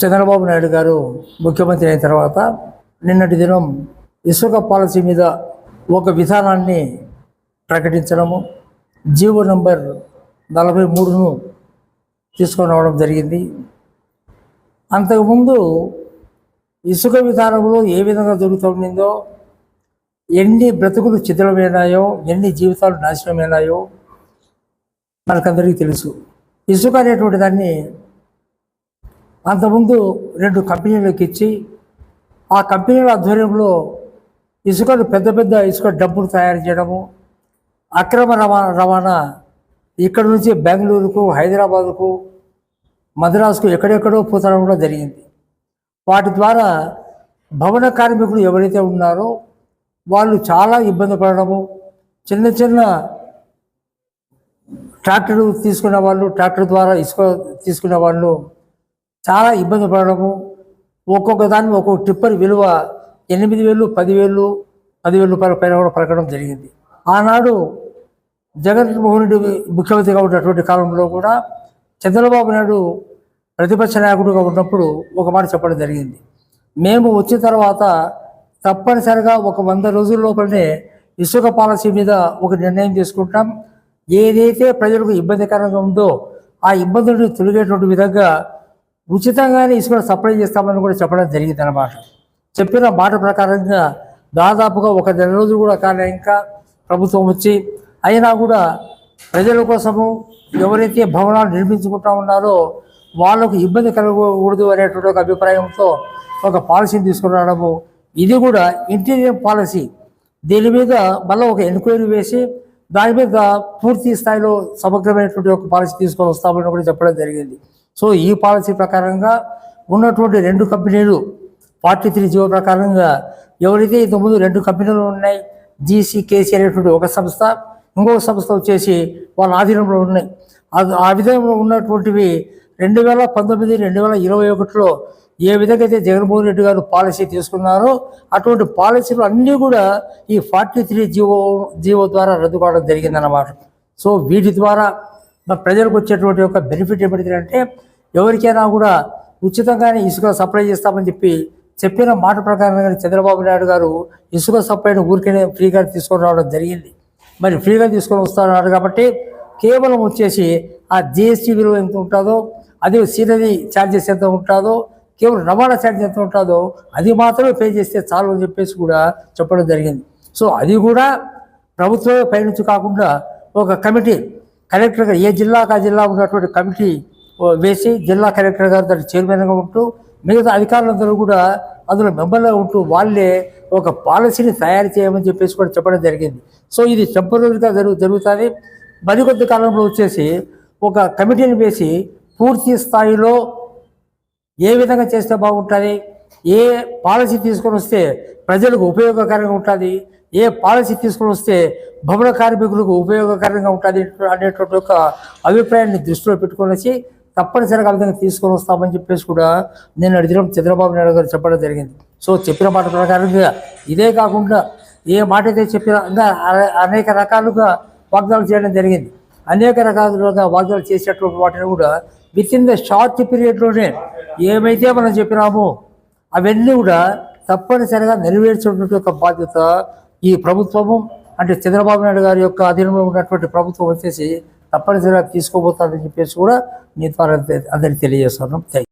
చంద్రబాబు నాయుడు గారు ముఖ్యమంత్రి అయిన తర్వాత నిన్నటి దినం ఇసుక పాలసీ మీద ఒక విధానాన్ని ప్రకటించడము జీవో నంబర్ నలభై మూడును తీసుకొని రావడం జరిగింది. అంతకుముందు ఇసుక విధానంలో ఏ విధంగా జరుగుతుందో ఎన్ని బ్రతుకులు చిత్రమైనాయో ఎన్ని జీవితాలు నాశనమైనాయో మనకందరికీ తెలుసు. ఇసుక అనేటువంటి దాన్ని అంతకుముందు రెండు కంపెనీలకు ఇచ్చి ఆ కంపెనీల ఆధ్వర్యంలో ఇసుకను పెద్ద పెద్ద ఇసుక డబ్బులు తయారు చేయడము అక్రమ రవాణా రవాణా ఇక్కడ నుంచి బెంగళూరుకు హైదరాబాదుకు మద్రాసుకు ఎక్కడెక్కడో పోతడం కూడా జరిగింది. వాటి ద్వారా భవన కార్మికులు ఎవరైతే ఉన్నారో వాళ్ళు చాలా ఇబ్బంది పడడము చిన్న చిన్న ట్రాక్టర్ తీసుకునే వాళ్ళు ట్రాక్టర్ ద్వారా ఇసుక తీసుకునే వాళ్ళు చాలా ఇబ్బంది పడడము. ఒక్కొక్క దాన్ని ఒక్కొక్క టిప్పర్ విలువ ఎనిమిది వేలు పదివేలు పదివేల రూపాయల పైన కూడా పలకడం జరిగింది. ఆనాడు జగన్మోహన్ రెడ్డి ముఖ్యమంత్రిగా ఉన్నటువంటి కాలంలో కూడా చంద్రబాబు నాయుడు ప్రతిపక్ష నాయకుడిగా ఉన్నప్పుడు ఒక మాట చెప్పడం జరిగింది. మేము వచ్చిన తర్వాత తప్పనిసరిగా ఒక వంద రోజుల లోపలనే ఇసుక పాలసీ మీద ఒక నిర్ణయం తీసుకుంటాం. ఏదైతే ప్రజలకు ఇబ్బందికరంగా ఉందో ఆ ఇబ్బందులను తొలగేటువంటి విధంగా ఉచితంగానే ఇసుకను సప్లై చేస్తామని కూడా చెప్పడం జరిగింది అన్నమాట. చెప్పిన మాట ప్రకారంగా దాదాపుగా ఒక నెల రోజులు కూడా కానీ ఇంకా ప్రభుత్వం వచ్చి అయినా కూడా ప్రజల కోసము ఎవరైతే భవనాలు నిర్మించుకుంటా ఉన్నారో వాళ్ళకు ఇబ్బంది కలగకూడదు అనేటువంటి ఒక అభిప్రాయంతో ఒక పాలసీని తీసుకురావడము. ఇది కూడా ఇంటీరియర్ పాలసీ. దీని మీద మళ్ళీ ఒక ఎంక్వైరీ వేసి దాని మీద పూర్తి స్థాయిలో సమగ్రమైనటువంటి ఒక పాలసీ తీసుకొని వస్తామని కూడా చెప్పడం జరిగింది. సో ఈ పాలసీ ప్రకారంగా ఉన్నటువంటి రెండు కంపెనీలు ఫార్టీ త్రీ జీవో ప్రకారంగా ఎవరైతే ఇంతకుముందు రెండు కంపెనీలు ఉన్నాయి జీసీ కేసీ అనేటువంటి ఒక సంస్థ ఇంకొక సంస్థ వచ్చేసి వాళ్ళ ఆధీనంలో ఉన్నాయి. అది ఆ విధంగా ఉన్నటువంటివి రెండు వేల పంతొమ్మిది రెండు వేల ఇరవై ఒకటిలో ఏ విధంగా అయితే జగన్మోహన్ రెడ్డి గారు పాలసీ తీసుకున్నారో అటువంటి పాలసీలు అన్నీ కూడా ఈ ఫార్టీ త్రీ జీవో జీవో ద్వారా రద్దు కావడం జరిగిందన్నమాట. సో వీటి ద్వారా ప్రజలకు వచ్చేటువంటి ఒక బెనిఫిట్ ఏమిటంటే ఎవరికైనా కూడా ఉచితంగానే ఇసుక సప్లై చేస్తామని చెప్పి చెప్పిన మాట ప్రకారంగా చంద్రబాబు నాయుడు గారు ఇసుక సప్లైని ఊరికనే ఫ్రీగా తీసుకొని రావడం జరిగింది. మరి ఫ్రీగా తీసుకొని వస్తున్నారు కాబట్టి కేవలం వచ్చేసి ఆ జిఎస్టీ విలువ ఎంత ఉంటుందో అదే సీనరీ ఛార్జెస్ ఎంత ఉంటుందో కేవలం రవాణా ఛార్జ్ ఎంత ఉంటుందో అది మాత్రమే పే చేస్తే చాలు అని చెప్పేసి కూడా చెప్పడం జరిగింది. సో అది కూడా ప్రభుత్వమే పైనుంచి కాకుండా ఒక కమిటీ కలెక్టర్ ఏ జిల్లాకు ఆ జిల్లా ఉన్నటువంటి కమిటీ వేసి జిల్లా కలెక్టర్ గారు దాని చైర్మన్గా ఉంటూ మిగతా అధికారులందరూ కూడా అందులో మెంబర్గా ఉంటూ వాళ్ళే ఒక పాలసీని తయారు చేయమని చెప్పేసి కూడా చెప్పడం జరిగింది. సో ఇది టెంపరీగా జరుగు జరుగుతుంది. మరికొద్ది కాలంలో వచ్చేసి ఒక కమిటీని వేసి పూర్తి స్థాయిలో ఏ విధంగా చేస్తే బాగుంటుంది ఏ పాలసీ తీసుకొని వస్తే ప్రజలకు ఉపయోగకరంగా ఉంటుంది ఏ పాలసీ తీసుకొని వస్తే భవన కార్మికులకు ఉపయోగకరంగా ఉంటుంది అనేటువంటి ఒక అభిప్రాయాన్ని దృష్టిలో పెట్టుకొని వచ్చి తప్పనిసరిగా ఆ విధంగా తీసుకొని వస్తామని చెప్పేసి కూడా నేను అడిగిన చంద్రబాబు నాయుడు గారు చెప్పడం జరిగింది. సో చెప్పిన మాట ప్రకారంగా ఇదే కాకుండా ఏ మాట అయితే చెప్పినా అనేక రకాలుగా వాగ్దానాలు చేయడం జరిగింది. అనేక రకాలుగా వాగ్దానాలు చేసేటువంటి వాటిని కూడా విత్ ఇన్ ద షార్ట్ పీరియడ్లోనే ఏమైతే మనం చెప్పినామో అవన్నీ కూడా తప్పనిసరిగా నెరవేర్చినటువంటి యొక్క బాధ్యత ఈ ప్రభుత్వము అంటే చంద్రబాబు నాయుడు గారి యొక్క అధీనంలో ఉన్నటువంటి ప్రభుత్వం వచ్చేసి తప్పనిసరిగా తీసుకోబోతుందని చెప్పేసి కూడా మీ ద్వారా అందరికి తెలియజేస్తున్నాం. థ్యాంక్